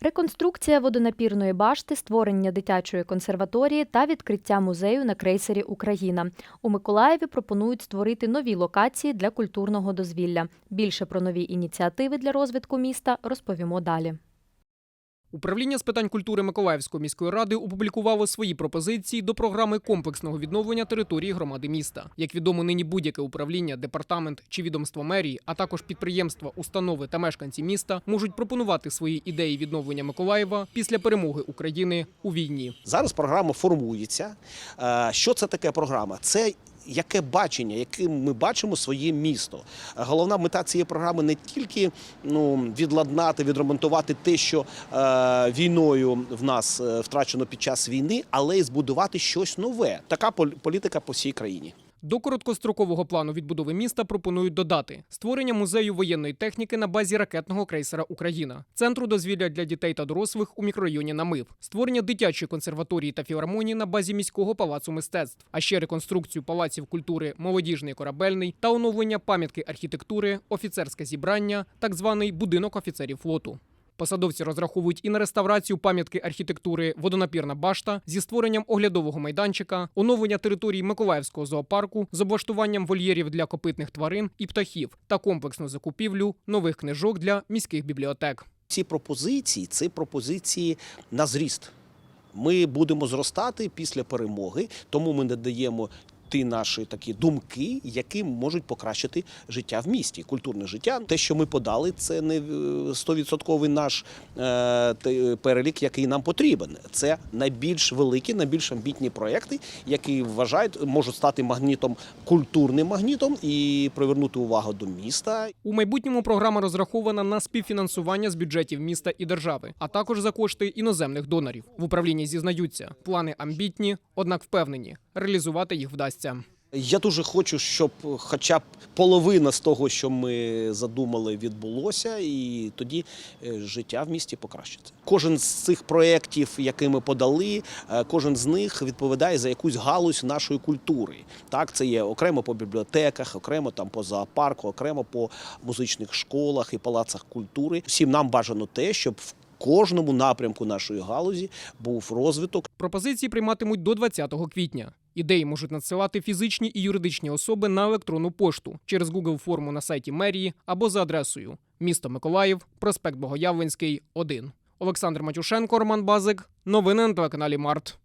Реконструкція водонапірної башти, створення дитячої консерваторії та відкриття музею на крейсері Україна. У Миколаєві пропонують створити нові локації для культурного дозвілля. Більше про нові ініціативи для розвитку міста розповімо далі. Управління з питань культури Миколаївської міської ради опублікувало свої пропозиції до програми комплексного відновлення території громади міста. Як відомо, нині будь-яке управління, департамент чи відомство мерії, а також підприємства, установи та мешканці міста можуть пропонувати свої ідеї відновлення Миколаєва після перемоги України у війні. Зараз програма формується. Е, Що це таке програма? Це яке бачення, яким ми бачимо своє місто. Головна мета цієї програми не тільки ну, відладнати, відремонтувати те, що е, війною в нас е, втрачено під час війни, але й збудувати щось нове. Така пол- політика по всій країні. До короткострокового плану відбудови міста пропонують додати створення музею воєнної техніки на базі ракетного крейсера Україна, центру дозвілля для дітей та дорослих у мікрорайоні Намив, створення дитячої консерваторії та філармонії на базі міського палацу мистецтв, а ще реконструкцію палаців культури молодіжний корабельний та оновлення пам'ятки архітектури, офіцерське зібрання, так званий будинок офіцерів флоту. Посадовці розраховують і на реставрацію пам'ятки архітектури водонапірна башта зі створенням оглядового майданчика, оновлення території Миколаївського зоопарку з облаштуванням вольєрів для копитних тварин і птахів та комплексну закупівлю нових книжок для міських бібліотек. Ці пропозиції це пропозиції на зріст. Ми будемо зростати після перемоги, тому ми надаємо ті наші такі думки, які можуть покращити життя в місті, культурне життя. Те, що ми подали, це не е, стовідсотковий наш е, перелік, який нам потрібен. Це найбільш великі, найбільш амбітні проекти, які вважають можуть стати магнітом, культурним магнітом і привернути увагу до міста У майбутньому програма розрахована на співфінансування з бюджетів міста і держави, а також за кошти іноземних донорів. В управлінні зізнаються, плани амбітні, однак впевнені, реалізувати їх вдасться. Я дуже хочу, щоб хоча б половина з того, що ми задумали, відбулося, і тоді е, життя в місті покращиться. Кожен з цих проєктів, які ми подали, е, кожен з них відповідає за якусь галузь нашої культури. Так, це є окремо по бібліотеках, окремо там по зоопарку, окремо по музичних школах і палацах культури. Всім нам бажано те, щоб в кожному напрямку нашої галузі був розвиток. Пропозиції прийматимуть до 20 квітня. Ідеї можуть надсилати фізичні і юридичні особи на електронну пошту через Google форму на сайті мерії або за адресою місто Миколаїв, проспект Богоявленський, 1. Олександр Матюшенко, Роман Базик. Новини на телеканалі Март.